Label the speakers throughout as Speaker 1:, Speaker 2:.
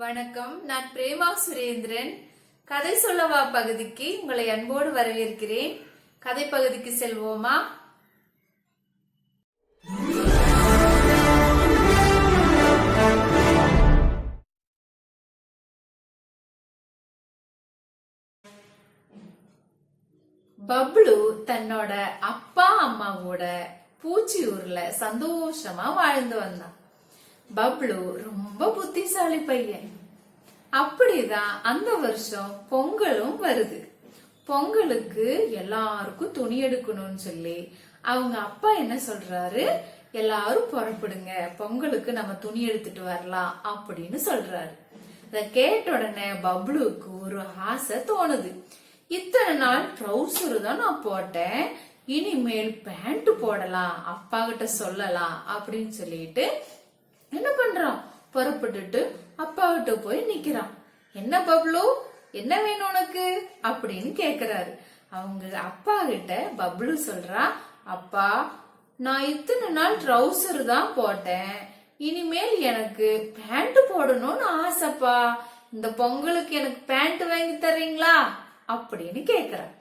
Speaker 1: வணக்கம். நான் பிரேமா சுரேந்திரன். கதை சொல்லவா பகுதிக்கு உங்களை அன்போடு வரவேற்கிறேன். கதை பகுதிக்கு செல்வோமா? பப்ளு தன்னோட அப்பா அம்மாவோட பூச்சியூர்ல சந்தோஷமா வாழ்ந்து வந்தான். பப்ளு ரொம்ப புத்திசாலி பையன். அப்படிதான் அந்த வருஷம் பொங்கலும் வருது. பொங்கலுக்கு எல்லாருக்கும் துணி எடுக்கணும்னு சொல்லி அவங்க அப்பா என்ன சொல்றாரு? எல்லாரும் புறப்படுங்க. பொங்கலுக்கு நம்ம துணி எடுத்துட்டு வரலாம் அப்படின்னு சொல்றாரு. இத கேட்ட உடனே பப்ளுக்கு ஒரு ஆசை தோணுது. இத்தனை நாள் ட்ரௌசர் தான் நான் போட்டேன். இனிமேல் பேண்ட் போடலாம். அப்பா கிட்ட சொல்லலாம் அப்படின்னு சொல்லிட்டு என்ன பண்றான்? புறப்பட்டுட்டு அப்பாவிட்ட போய் நிக்கிறான். என்ன பப்ளு? என்ன வேணும் உனக்கு? அப்படின்னு கேக்குறாரு. அவங்க அப்பா கிட்ட பப்ளு சொல்றா அப்பா நான் இத்தனை நாள் ட்ரௌசர் தான் போட்டேன். இனிமேல் எனக்கு பேண்ட் போடணும்னு ஆசைப்பா. இந்த பொங்கலுக்கு எனக்கு பேண்ட் வாங்கி தர்றீங்களா? அப்படின்னு கேக்குறான்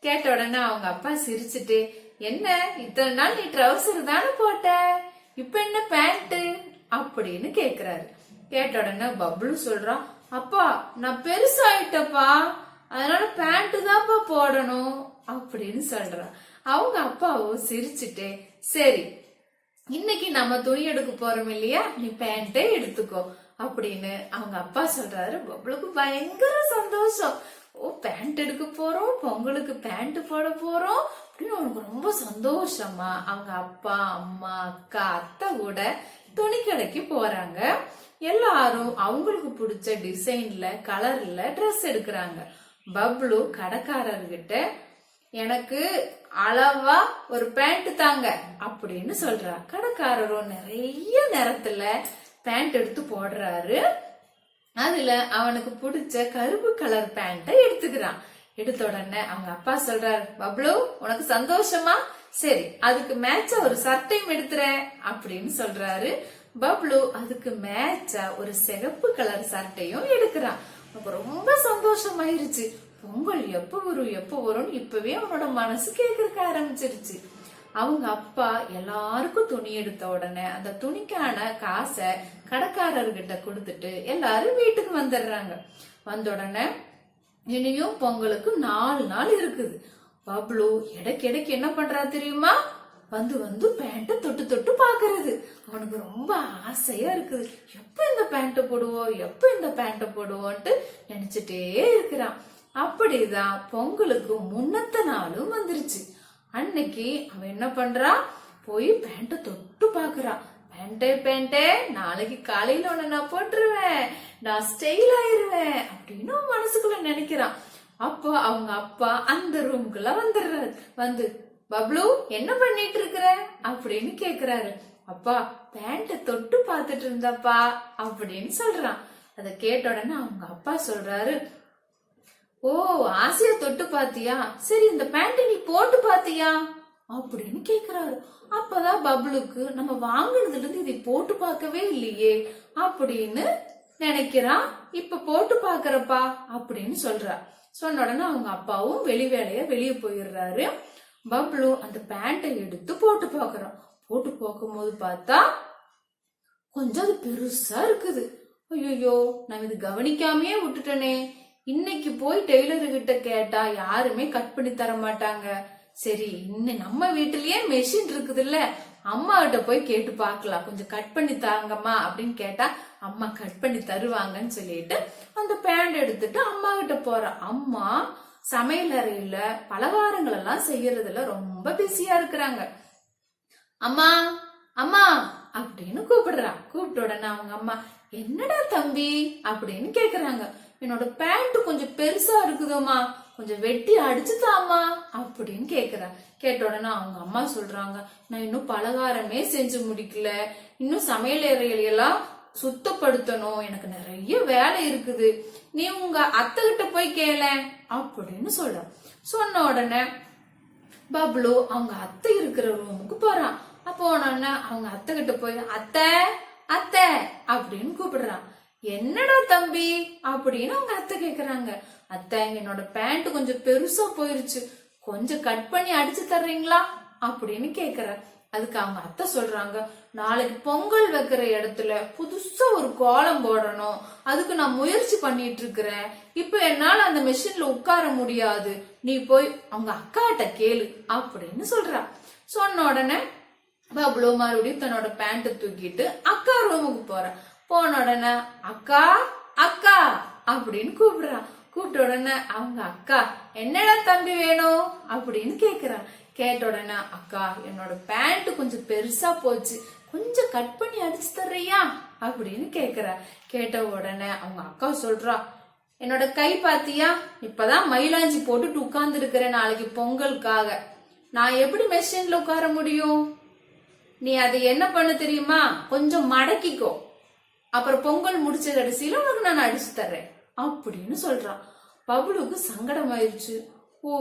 Speaker 1: கேட்ட உடனே அவங்க அப்பா சிரிச்சுட்டு என்ன இத்தனை நாள் நீ ட்ரௌசர் தானே போட்ட? இப்ப என்ன பேண்ட் அப்படின்னு கேக்குறாரு. கேட்ட உடனே பப்ளு சொல்றான் அப்பா நான் பெருசாயிட்டப்பா அதனால பேண்ட் தான்ப்பா போடணும் அப்படின்னு சொல்றான். அவங்க அப்பாவும் சிரிச்சுட்டே சரி இன்னைக்கு நம்ம துணி எடுக்க போறோம் இல்லையா? நீ பேண்டே எடுத்துக்கோ அப்படின்னு அவங்க அப்பா சொல்றாரு. பப்ளுக்கு பயங்கர சந்தோஷம். ஓ பேண்ட் எடுக்க போறோம் பொங்கலுக்கு பேண்ட் போட போறோம் அப்படின்னு அவனுக்கு ரொம்ப சந்தோஷமா அவங்க அப்பா அம்மா அக்கா அத்தை கூட துணி கடைக்கு போறாங்க. எல்லாரும் அவங்களுக்கு பிடிச்ச டிசைன்ல கலர்ல ட்ரெஸ் எடுக்கிறாங்க. பப்ளு கடைக்காரர்கிட்ட எனக்கு அளவா ஒரு பேண்ட் தாங்க அப்படின்னு சொல்றா கடைக்காரரும் நிறைய நேரத்துல பேண்ட் எடுத்து போடுறாரு. அதுல அவனுக்கு பிடிச்ச கருப்பு கலர் பேண்ட்டை எடுத்துக்கிறான். எடுத்த உடனே அவங்க அப்பா சொல்றாரு பப்ளு உனக்கு சந்தோஷமா? சரி அதுக்கு மேட்சா ஒரு சட்டையும் எடுத்துறேன் அப்படின்னு சொல்றாரு. பப்ளு அதுக்கு மேட்சா ஒரு சிகப்பு கலர் சட்டையும் எடுக்கிறான். அப்ப ரொம்ப சந்தோஷமாயிருச்சு. பொங்கல் எப்ப வரும் எப்ப வரும்னு இப்பவே அவனோட மனசு கேட்கறக்க ஆரம்பிச்சிருச்சு. அவங்க அப்பா எல்லாருக்கும் துணி எடுத்த உடனே அந்த துணிக்கான காசை கடைக்காரர்கிட்ட கொடுத்துட்டு எல்லாரும் வீட்டுக்கு வந்துடுறாங்க. வந்த உடனே இனியும் பொங்கலுக்கு நாலு நாள் இருக்குது. பப்ளு எடைக்கு என்ன பண்றா தெரியுமா? வந்து வந்து பேண்ட்டை தொட்டு தொட்டு பாக்குறது. அவனுக்கு ரொம்ப ஆசையா இருக்குது. எப்ப இந்த பேண்ட்டை போடுவோம் எப்ப இந்த பேண்ட்டை போடுவோன்ட்டு நினைச்சிட்டே இருக்கிறான். அப்படிதான் பொங்கலுக்கு முன்னத்த நாளும் வந்துருச்சு. அன்னைக்கு அவன் என்ன பண்றான் போய் பேண்ட்டை தொட்டு பாக்குறான். பேண்டே பேண்டே நாளைக்கு காலையில உன்னை நான் போட்டுருவேன். நான் ஸ்டைல் ஆயிருவேன் அப்படின்னு மனசுக்குள்ள நினைக்கிறான். அப்போ அவங்க அப்பா அந்த ரூம்குள்ள வந்துடுறாரு. வந்து பப்ளு என்ன பண்ணிட்டு இருக்கிற அப்படின்னு கேக்குறாரு. அப்பா பேண்ட தொட்டு பார்த்துட்டு இருந்தாப்பா அப்படின்னு சொல்றான். அதை கேட்ட உடனே அவங்க அப்பா சொல்றாரு ஓ ஆசைய தொட்டு பாத்தியா சரி இந்த பேண்ட் நீ போட்டு பாத்தியா அப்படின்னு கேக்குறாரு. அப்பதான் பப்ளுக்கு நம்ம வாங்குனதுல இருந்து இதை போட்டு பார்க்கவே இல்லையே அப்படின்னு நினைக்கிறான். இப்ப போட்டு பாக்குறப்பா அப்படின்னு சொல்றா. சொன்ன உடனே அவங்க அப்பாவும் வெளி வேலைய வெளியே போயிடுறாரு. பப்ளு அந்த பேண்ட்டை எடுத்து போட்டு பாக்குறான். போட்டு பார்க்கும்போது பார்த்தா கொஞ்சம் அது பெருசா இருக்குது. ஐயோ நான் இது கவனிக்காமயே விட்டுட்டனே. இன்னைக்கு போய் டெய்லர் கிட்ட கேட்டா யாருமே கட் பண்ணி தர மாட்டாங்க. சரி இன்னும் நம்ம வீட்டிலயே மெஷின் இருக்குதுல்ல. அம்மா கிட்ட போய் கேட்டு பார்க்கலாம். கொஞ்சம் கட் பண்ணி தாங்கம்மா அப்படின்னு கேட்டா அம்மா கட் பண்ணி தருவாங்கன்னு சொல்லிட்டு அந்த பேண்ட் எடுத்துட்டு அம்மா கிட்ட போற. அம்மா சமையல் அறையில பலகாரங்கள் எல்லாம் செய்யறதுல ரொம்ப பிஸியா இருக்கிறாங்க. அம்மா அம்மா அப்படின்னு கூப்பிடுறா. கூப்பிட்ட உடனே அவங்க அம்மா என்னடா தம்பி? அப்படின்னு கேக்குறாங்க. என்னோட பேண்ட் கொஞ்சம் பெருசா இருக்குதும்மா. கொஞ்சம் வெட்டி அடிச்சுதாம்மா அப்படின்னு கேக்குறா. கேட்ட உடனே அவங்க அம்மா சொல்றாங்க நான் இன்னும் பலகாரமே செஞ்சு முடிக்கல. இன்னும் சமையல் எல்லாம் சுத்தப்படுத்தணும். எனக்கு நிறைய வேலை இருக்குது. நீ உங்க அத்தைகிட்ட போய் கேள. அப்படின்னு சொல்ற. சொன்ன உடனே பப்ளு அவங்க அத்தை இருக்கிற ரூமுக்கு போறான் அப்போ உடனே அவங்க அத்தை கிட்ட போய் அத்தை அத்தை அப்படின்னு கூப்பிடுறான் என்னடா தம்பி? அப்படின்னு அவங்க அத்தை கேக்குறாங்க. அத்தை என்னோட பேண்ட் கொஞ்சம் பெருசா போயிருச்சு. கொஞ்சம் கட் பண்ணி அடிச்சு தர்றீங்களா? அப்படின்னு கேக்குற. அதுக்கு அவங்க அத்தை சொல்றாங்க நாளைக்கு பொங்கல் வைக்கிற இடத்துல புதுசா ஒரு கோலம் போடணும். அதுக்கு நான் முயற்சி பண்ணிட்டு இருக்கிறேன் இப்ப என்னால அந்த மெஷின்ல உட்கார முடியாது. நீ போய் அவங்க அக்காட்ட கேளு அப்படின்னு சொல்றா. சொன்ன உடனே பப்ளோ மறுபடியும் தன்னோட பேண்ட்டை தூக்கிட்டு அக்கா ரூமுக்கு போற. போன உடனே அக்கா அக்கா அப்படின்னு கூப்பிடுறான் கூப்பிட்ட உடனே அவங்க அக்கா என்னடா தம்பி வேணும்? அப்படின்னு கேக்குறான். கேட்ட உடனே அக்கா என்னோட பேண்ட் கொஞ்சம் பெருசா போச்சு. கொஞ்சம் கட் பண்ணி அடிச்சு தர்றியா? அப்படின்னு கேக்குறா. கேட்ட உடனே அவங்க அக்கா சொல்றா என்னோட கை பாத்தியா? இப்பதான் மயிலாஞ்சி போட்டுட்டு உட்கார்ந்து இருக்கிறேன் நாளைக்கு பொங்கலுக்காக. நான் எப்படி மெஷின்ல உட்கார முடியும்? நீ அதை என்ன பண்ண தெரியுமா? கொஞ்சம் மடக்கிக்கோ. அப்புறம் பொங்கல் முடிச்ச கடைசியில உனக்கு நான் அடிச்சு தர்றேன். அப்படின்னு சொல்றான். பபுலுக்கு சங்கடம் ஆயிடுச்சு ஓ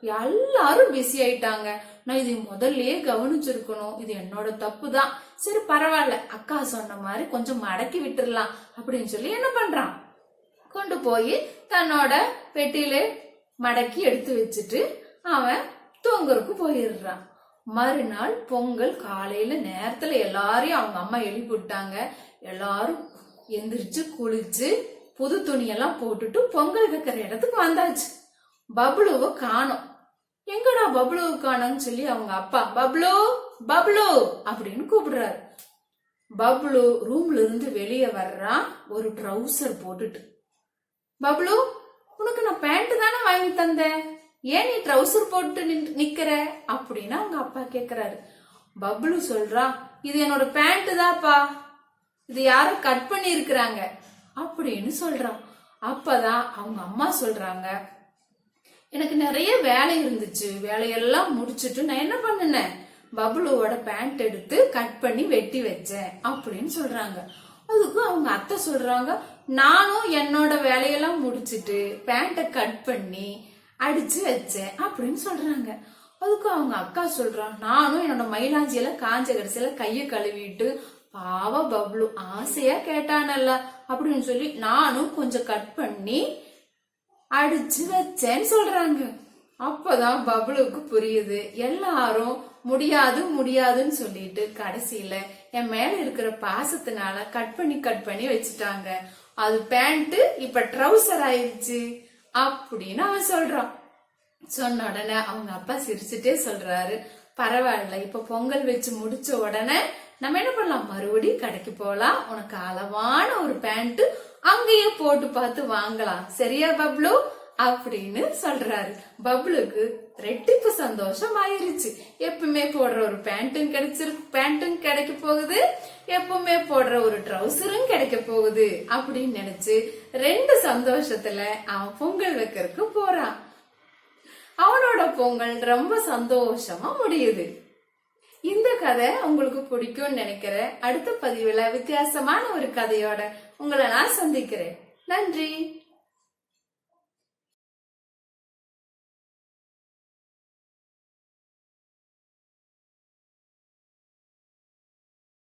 Speaker 1: எல்லாரும் பிஸி ஆயிட்டாங்க. நான் இதை முதல்லயே கவனிச்சிருக்கணும். இது என்னோட தப்பு தான் சரி பரவாயில்ல. அக்கா சொன்ன மாதிரி கொஞ்சம் மடக்கி விட்டுடலாம் அப்படின்னு சொல்லி என்ன பண்றான்? கொண்டு போய் தன்னோட பெட்டியில மடக்கி எடுத்து வச்சுட்டு அவன் தூங்குறதுக்கு போயிடுறான். மறுநாள் பொங்கல் காலையில நேரத்துல எல்லாரையும் அவங்க அம்மா எழுப்பி விட்டாங்க எல்லாரும் எந்திரிச்சு குளிச்சு புது துணியெல்லாம் போட்டுட்டு பொங்கல் வைக்கிற இடத்துக்கு வந்தாச்சு. பப்ளுவை காணோம். எங்கடா பப்ளுவை காணோம்னு சொல்லி அவங்க அப்பா பப்ளு பப்ளு அப்படின்னு கூப்பிடுறாரு. பப்ளு ரூம்ல இருந்து வெளியே வர்றான் ஒரு ட்ரௌசர் போட்டுட்டு. பப்ளு உனக்கு நான் பேண்ட் தானே வாங்கி தந்தேன்? ஏன் நீ ட்ரௌசர் போட்டு நிக்கிற? அப்படின்னு அவங்க அப்பா கேக்குறாரு. பப்ளு சொல்றா இது என்னோட பேண்ட் தான்ப்பா. இது யாரும் கட் பண்ணி இருக்கிறாங்க அப்படின்னு சொல்றான். அப்பதான் அவங்க அம்மா சொல்றாங்க எனக்கு நிறைய வேலை இருந்துச்சு. வேலையெல்லாம் முடிச்சுட்டு நான் என்ன பண்ணினேன்? பபுலுவோட பேண்ட் எடுத்து கட் பண்ணி வெட்டி வச்சேன் அப்படின்னு சொல்றாங்க. அதுக்கு அவங்க அத்தை சொல்றாங்க நானும் என்னோட வேலையெல்லாம் முடிச்சிட்டு பேண்ட்டை கட் பண்ணி அடிச்சு வச்சேன் அப்படின்னு சொல்றாங்க. அதுக்கு அவங்க அக்கா சொல்றான் நானும் என்னோட மயிலாஞ்சியில காஞ்ச கடைசியில கையை கழுவிட்டு பாவ பப்ளு ஆசையா கேட்டானல்ல. அப்படின்னு சொல்லி நானும் கொஞ்சம் கட் பண்ணி அடிச்சு வச்சேன்னு சொல்றாங்க. அப்பதான் பபுளுக்கு புரியுது. எல்லாரும் முடியாது முடியாதுன்னு சொல்லிட்டு கடைசியில என் மேல இருக்கிற பாசத்தினால கட் பண்ணி கட் பண்ணி வச்சுட்டாங்க. அது பேண்ட் இப்ப ட்ரௌசர் ஆயிடுச்சு அப்படின்னு அவன் சொல்றான். சொன்ன உடனே அவங்க அப்பா சிரிச்சுட்டே சொல்றாரு. பரவாயில்ல. இப்ப பொங்கல் வச்சு முடிச்ச உடனே நம்ம என்ன பண்ணலாம்? மறுபடியும் கடைக்கு போகலாம். உனக்கு அளவான ஒரு பேண்ட் அங்கேயே போட்டு பார்த்து வாங்கலாம். சரியா பப்ளு? அப்படின்னு சொல்றாரு. பப்ளுக்கு ரெட்டிப்பு சந்தோஷம் ஆயிருச்சு எப்பவுமே போடுற ஒரு பேண்ட்டும் கிடைச்சிருக்கு பேண்ட்டும் கிடைக்க போகுது. எப்பவுமே போடுற ஒரு ட்ரௌசரும் கிடைக்க போகுது. அப்படின்னு நினைச்சு ரெண்டு சந்தோஷத்துல அவன் பொங்கல் வைக்கிறதுக்கு போறான். அவனோட பொங்கல் ரொம்ப சந்தோஷமா முடியுது. இந்த கதை உங்களுக்கு பிடிக்கும்னு நினைக்கிறேன். அடுத்த பதிவுல வித்தியாசமான ஒரு கதையோட உங்களை நான் சந்திக்கிறேன். நன்றி.